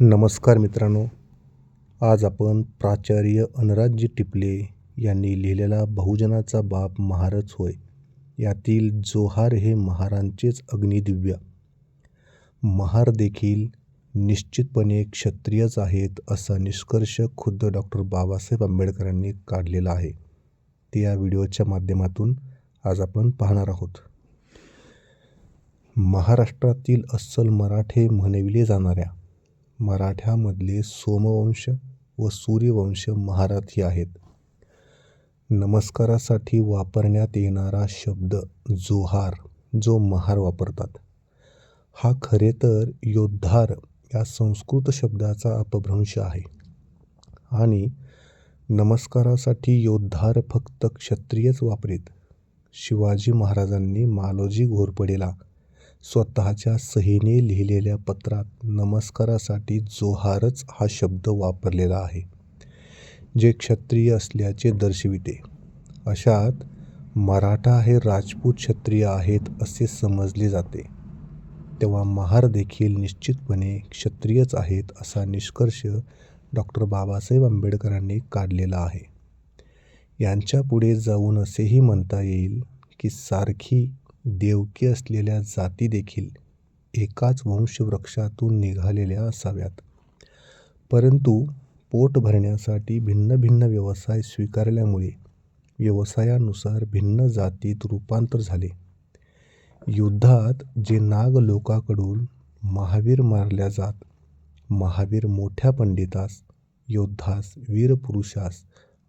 नमस्कार मित्रांनो. आज आपण प्राचार्य अनराजी टिपले यांनी लिहिलेला बहुजनाचा बाप महारच होय. यातील जोहार हे महारांचेच अग्निदिव्य. महार देखील निश्चितपणे क्षत्रियच आहेत असा निष्कर्ष खुद्द डॉक्टर बाबासाहेब आंबेडकरांनी काढलेला आहे. ते या व्हिडिओच्या माध्यमातून आज आपण पाहणार आहोत. महाराष्ट्रातील अस्सल मराठे म्हणविले जाणाऱ्या मराठ्यामधले सोमवंश व सूर्यवंश महारथी आहेत. नमस्कारासाठी वापरण्यात येणारा शब्द जोहार जो महार वापरतात. हा खरे तर योद्धार या संस्कृत शब्दाचा अपभ्रंश आहे. आणि नमस्कारासाठी योद्धार फक्त क्षत्रियच वापरीत. शिवाजी महाराजांनी मालोजी घोरपडेला स्वतःच्या सहीने लिहिलेल्या पत्रात नमस्कारासाठी जोहारच हा शब्द वापरलेला आहे. जे क्षत्रिय असल्याचे दर्शविते. अशात मराठा हे राजपूत क्षत्रिय आहेत असे समजले जाते. तेव्हा महार देखील निश्चितपणे क्षत्रियच आहेत असा निष्कर्ष डॉक्टर बाबासाहेब आंबेडकरांनी काढलेला आहे. यांच्यापुढे जाऊन असेही म्हणता येईल की सारखी देवकी असलेल्या जाती देखील एकाच वंशवृक्षातून निघालेल्या असाव्यात. परंतु पोट भरण्यासाठी भिन्न भिन्न व्यवसाय स्वीकारल्यामुळे व्यवसायानुसार भिन्न जातीत रूपांतर झाले. युद्धात जे नाग लोकाकडून महावीर मारल्या जात महावीर मोठ्या पंडितास योद्धास वीरपुरुषास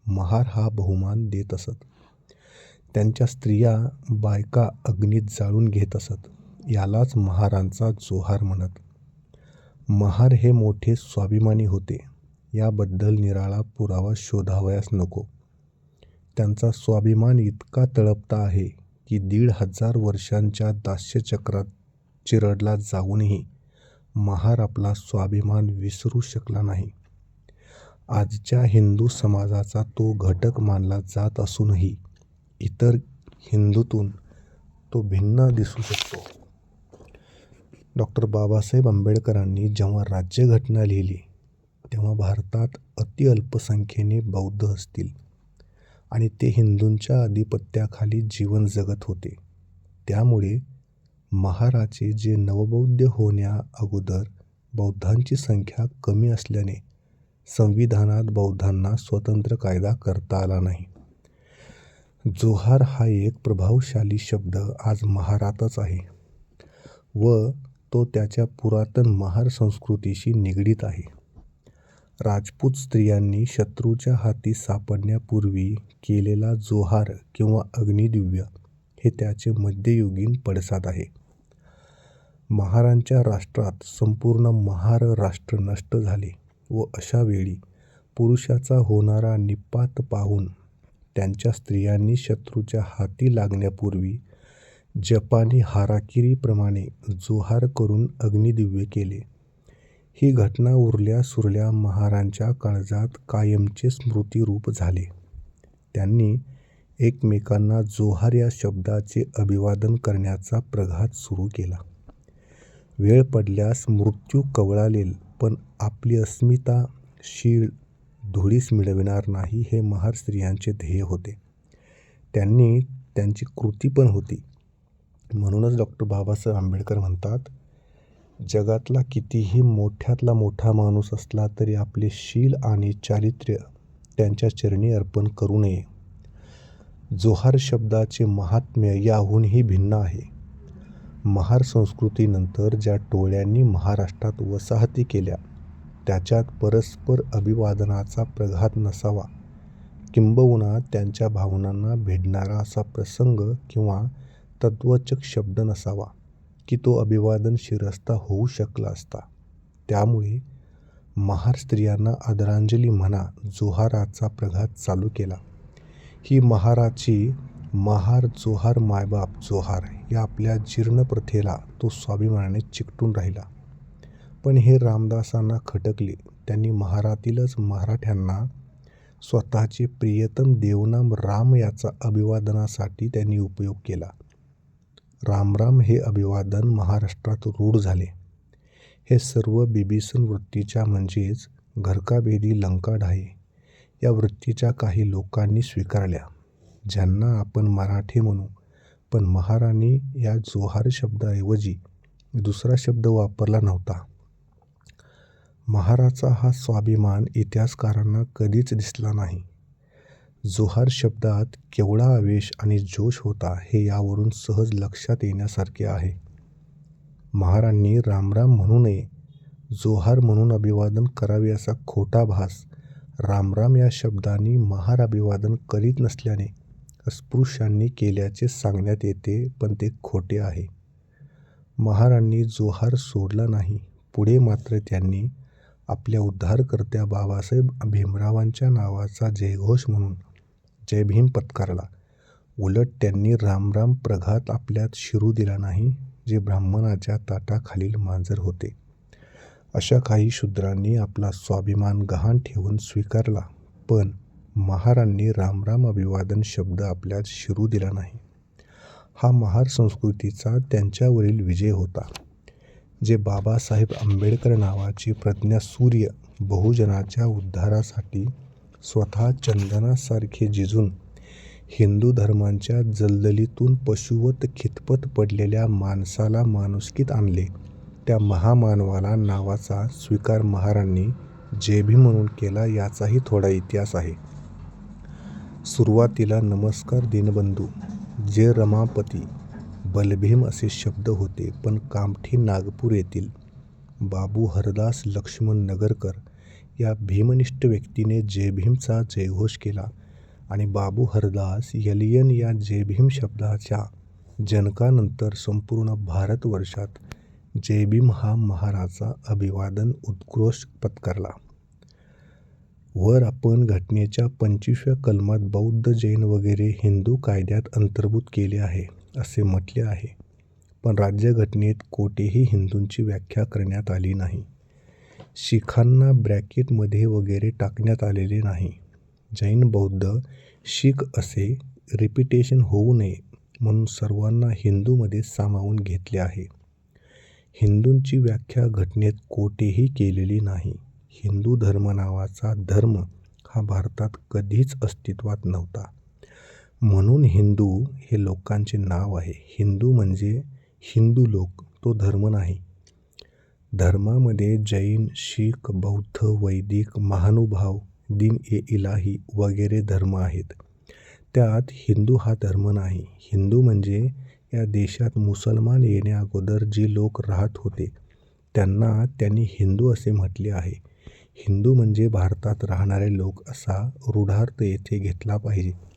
महार हा बहुमान देत असत. त्यांच्या स्त्रिया बायका अग्नीत जाळून घेत असत. यालाच महारांचा जोहार म्हणत. महार हे मोठे स्वाभिमानी होते. याबद्दल निराळा पुरावा शोधावयास नको. त्यांचा स्वाभिमान इतका तळपता आहे की दीड हजार वर्षांच्या दास्यचक्रात चिरडला जाऊनही महार आपला स्वाभिमान विसरू शकला नाही. आजच्या हिंदू समाजाचा तो घटक मानला जात असूनही इतर हिंदूतून तो भिन्न दिसू शकतो. डॉक्टर बाबासाहेब आंबेडकरांनी जेव्हा राज्यघटना लिहिली तेव्हा भारतात अतिअल्पसंख्येने बौद्ध असतील आणि ते हिंदूंच्या आधिपत्याखाली जीवन जगत होते. त्यामुळे महाराचे जे नवबौद्ध होण्या अगोदर बौद्धांची संख्या कमी असल्याने संविधानात बौद्धांना स्वतंत्र कायदा करता आला नाही. जोहार हा एक प्रभावशाली शब्द आज महारातच आहे व तो त्याच्या पुरातन महार संस्कृतीशी निगडीत आहे. राजपूत स्त्रियांनी शत्रूच्या हाती सापडण्यापूर्वी केलेला जोहार किंवा अग्निदिव्य हे त्याचे मध्ययुगीन पडसाद आहे. महारांच्या राष्ट्रात संपूर्ण महार राष्ट्र नष्ट झाले व अशा वेळी पुरुषाचा होणारा निपात पाहून त्यांच्या स्त्रियांनी शत्रूच्या हाती लागण्यापूर्वी जपानी हाराकिरीप्रमाणे जोहार करून अग्निदिव्य केले. ही घटना उरल्या सुरल्या महारांच्या काळजात कायमचे स्मृतिरूप झाले. त्यांनी एकमेकांना जोहार या शब्दाचे अभिवादन करण्याचा प्रघात सुरू केला. वेळ पडल्यास मृत्यू कवळालेल पण आपली अस्मिता शीळ धुळीस मिळविणार नाही हे महार स्त्रियांचे ध्येय होते. त्यांनी त्यांची कृती पण होती. म्हणूनच डॉक्टर बाबासाहेब आंबेडकर म्हणतात जगातला कितीही मोठ्यातला मोठा माणूस असला तरी आपले शील आणि चारित्र्य त्यांच्या चरणी अर्पण करू नये. जोहार शब्दाचे महात्म्य याहूनही भिन्न आहे. महार संस्कृतीनंतर ज्या टोळ्यांनी महाराष्ट्रात वसाहती केल्या त्याच्यात परस्पर अभिवादनाचा प्रघात नसावा. किंबहुना त्यांच्या भावनांना भेदणारा असा प्रसंग किंवा तत्वचक शब्द नसावा की तो अभिवादन शिरस्ता होऊ शकला असता. त्यामुळे महार स्त्रियांना आदरांजली म्हणा जोहाराचा प्रघात चालू केला. ही महाराची महार जोहार मायबाप जोहार या आपल्या जीर्ण प्रथेला तो स्वाभिमानाने चिकटून राहिला. पण हे रामदासांना खटकले त्यांनी महारातीलच मराठ्यांना स्वतःचे प्रियतम देवनाम राम याचा अभिवादनासाठी त्यांनी उपयोग केला रामराम हे अभिवादन महाराष्ट्रात रूढ झाले हे सर्व बिबिसन वृत्तीच्या म्हणजेच घरकाभेदी आहे या वृत्तीच्या काही लोकांनी स्वीकारल्या. ज्यांना आपण मराठे म्हणू. पण महाराणी या जोहार शब्दाऐवजी दुसरा शब्द वापरला नव्हता. महाराचा हा स्वाभिमान इतिहासकारांना कधीच दिसला नाही. जोहार शब्दात केवढा आवेश आणि जोश होता हे यावरून सहज लक्षात येण्यासारखे आहे. महारांनी रामराम म्हणू नये, जोहार म्हणून अभिवादन करावे असा खोटा भास रामराम या शब्दांनी महार अभिवादन करीत नसल्याने अस्पृश्यांनी केल्याचे सांगण्यात येते पण ते खोटे आहे. महारांनी जोहार सोडला नाही. पुढे मात्र त्यांनी आपल्या उद्धारकर्त्या बाबासाहेब भीमरावांच्या नावाचा जयघोष म्हणून जय भीम पत्कारला उलट त्यांनी रामराम प्रघात आपल्यात शिरू दिला नाही जे ब्राह्मणाच्या ताटाखालील मांजर होते. अशा काही शूद्रांनी आपला स्वाभिमान गहाण ठेवून स्वीकारला पण महारांनी रामराम अभिवादन शब्द आपल्यात शिरू दिला नाही. हा महार संस्कृतीचा त्यांच्यावरील विजय होता. जे बाबासाहेब आंबेडकर नावाची प्रज्ञासूर्य बहुजनाच्या उद्धारासाठी स्वतः चंदनासारखे झिजून हिंदू धर्माच्या जलदलीतून पशुवत खितपत पडलेल्या माणसाला माणुसकीत आणले त्या महामानवाला नावाचा स्वीकार महारांनी जेबी म्हणून केला याचाही थोडा इतिहास आहे. सुरुवातीला नमस्कार दीनबंधू, जे रमापती, बलभीम असे शब्द होते पण कामठी नागपूर येथील बाबू हरदास लक्ष्मण नगरकर या भीमनिष्ठ व्यक्तीने जयभीमचा जयघोष केला आणि बाबू हरदास यलियन या जयभीम शब्दाच्या जनकानंतर संपूर्ण भारतवर्षात जयभीम हा महाराचा अभिवादन उत्कृष्ट पत्करला. वर आपण घटनेच्या पंचवीसव्या कलमात बौद्ध जैन वगैरे हिंदू कायद्यात अंतर्भूत केले आहे असे म्हटले आहे पण राज्यघटनेत कोठेही हिंदूंची व्याख्या करण्यात आली नाही. शिखांना ब्रॅकेटमध्ये वगैरे टाकण्यात आलेले नाही. जैन बौद्ध शीख असे रिपिटेशन होऊ नये म्हणून सर्वांना हिंदूमध्ये सामावून घेतले आहे. हिंदूंची व्याख्या घटनेत कोठेही केलेली नाही. हिंदू धर्म नावाचा धर्म हा भारतात कधीच अस्तित्वात नव्हता. म्हणून हिंदू हे लोकांचे नाव आहे. हिंदू म्हणजे हिंदू लोक तो धर्म नाही. धर्मामध्ये जैन, शीख, बौद्ध, वैदिक, महानुभाव, दिन ए इलाही वगैरे धर्म आहेत. त्यात हिंदू हा धर्म नाही. हिंदू म्हणजे या देशात मुसलमान येण्याअगोदर जे लोक राहत होते त्यांना त्यांनी हिंदू असे म्हटले आहे. हिंदू म्हणजे भारतात राहणारे लोक असा रूढार्थ येथे घेतला पाहिजे.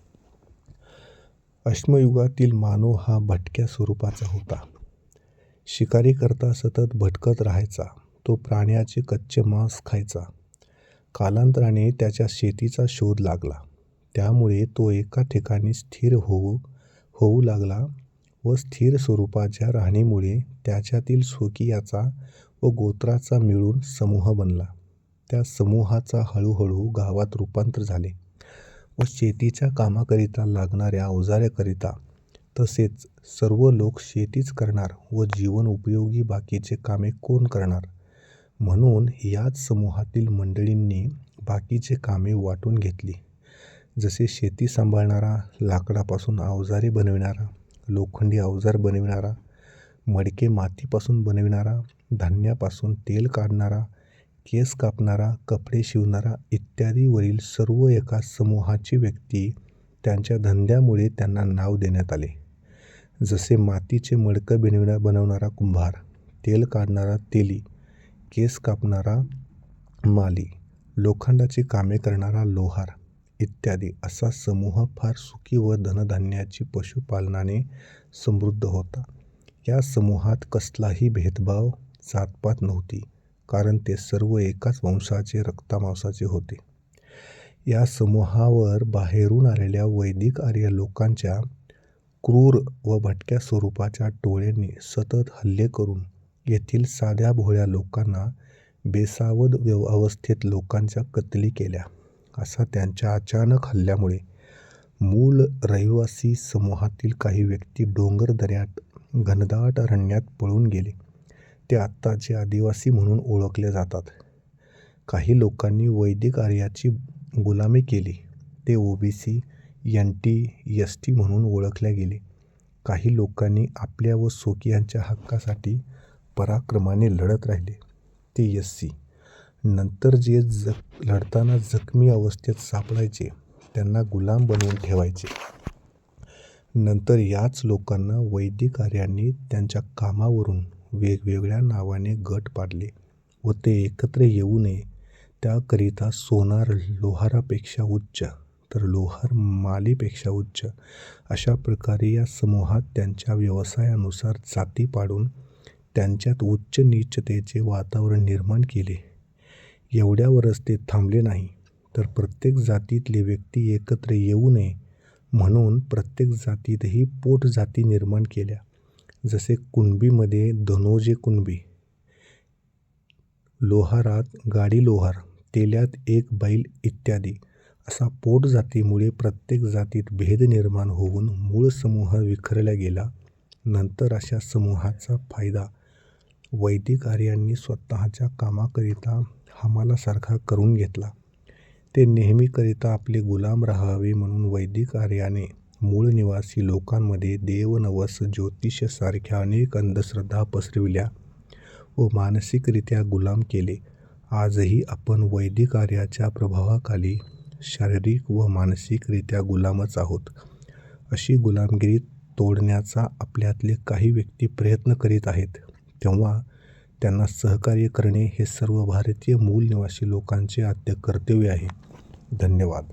अश्मयुगातील मानव हा भटक्या स्वरूपाचा होता. शिकारी करता सतत भटकत राहायचा. तो प्राण्याचे कच्चे मांस खायचा. कालांतराने त्याच्या शेतीचा शोध लागला. त्यामुळे तो एका ठिकाणी स्थिर होऊ लागला व स्थिर स्वरूपाच्या राहणीमुळे त्याच्यातील स्वकीयाचा व गोत्राचा मिळून समूह बनला. त्या समूहाचा हळूहळू गावात रूपांतर झाले व शेतीच्या कामाकरिता लागणाऱ्या अवजाराकरिता तसेच सर्व लोक शेतीच करणार व जीवनोपयोगी बाकीचे कामे कोण करणार म्हणून याच समूहातील मंडळींनी बाकीची कामे वाटून घेतली. जसे शेती सांभाळणारा, लाकडापासून अवजारे बनविणारा, लोखंडी अवजार बनविणारा, मडके मातीपासून बनविणारा, धान्यापासून तेल काढणारा, केस कापणारा, कपडे शिवणारा इत्यादीवरील सर्व एका समूहाचे व्यक्ती त्यांच्या धंद्यामुळे त्यांना नाव देण्यात आले. जसे मातीचे मडके बनवणारा कुंभार, तेल काढणारा तेली, केस कापणारा माली, लोखंडाची कामे करणारा लोहार इत्यादी असा समूह फार सुखी व धनधान्याची पशुपालनाने समृद्ध होता. या समूहात कसलाही भेदभाव, जातपात नव्हती कारण ते सर्व एकाच वंशाचे रक्तामांसाचे होते. या समूहावर बाहेरून आलेल्या वैदिक आर्य लोकांच्या क्रूर व भटक्या स्वरूपाच्या टोळ्यांनी सतत हल्ले करून येथील साध्या भोळ्या लोकांना बेसावध अवस्थेत लोकांच्या कत्ली केल्या. असा त्यांच्या अचानक हल्ल्यामुळे मूल रहिवासी समूहातील काही व्यक्ती डोंगर दऱ्यात घनदाट अरण्यात पळून गेले. ते आत्ताचे आदिवासी म्हणून ओळखले जातात. काही लोकांनी वैदिक आर्यांची गुलामी केली. ते ओबीसी, एनटी, एसटी म्हणून ओळखले गेले. काही लोकांनी आपल्या व स्वकीयांच्या हक्कासाठी पराक्रमाने लढत राहिले. ते एससी. नंतर जे लढताना जखमी अवस्थेत सापडायचे त्यांना गुलाम बनवून ठेवायचे. नंतर याच लोकांना वैदिक आर्यांनी त्यांच्या कामावरून वेगवेगळ्या नावाने गट पाडले व ते एकत्र येऊ नये त्याकरिता सोनार लोहारापेक्षा उच्च तर लोहार मालीपेक्षा उच्च अशा प्रकारे या समूहात त्यांच्या व्यवसायानुसार जाती पाडून त्यांच्यात उच्च-नीचतेचे वातावरण निर्माण केले. एवढ्यावरच ते थांबले नाही तर प्रत्येक जातीतले व्यक्ती एकत्र येऊ नये म्हणून प्रत्येक जातीतही पोटजाती निर्माण केल्या. जसे कुणबीमध्ये धनोजे कुणबी, लोहारात गाडी लोहार तेल्यात एक बैल इत्यादी. असा पोटजातीमुळे प्रत्येक जातीत भेद निर्माण होऊन मूळ समूह विखरला गेला. नंतर अशा समूहाचा फायदा वैदिक आर्यांनी स्वतःच्या कामाकरिता हमालासारखा करून घेतला. ते नेहमीकरिता आपले गुलाम राहावे म्हणून वैदिक आर्याने मूळ निवासी लोकांमध्ये देवनवस ज्योतिषसारख्या अनेक अंधश्रद्धा पसरविल्या व मानसिकरित्या गुलाम केले. आजही आपण वैदिक आर्याच्या प्रभावाखाली शारीरिक व मानसिकरित्या गुलामच आहोत. अशी गुलामगिरी तोडण्याचा आपल्यातले काही व्यक्ती प्रयत्न करीत आहेत तेव्हा त्यांना सहकार्य करणे हे सर्व भारतीय मूळ निवासी लोकांचे आद्य कर्तव्य आहे. धन्यवाद.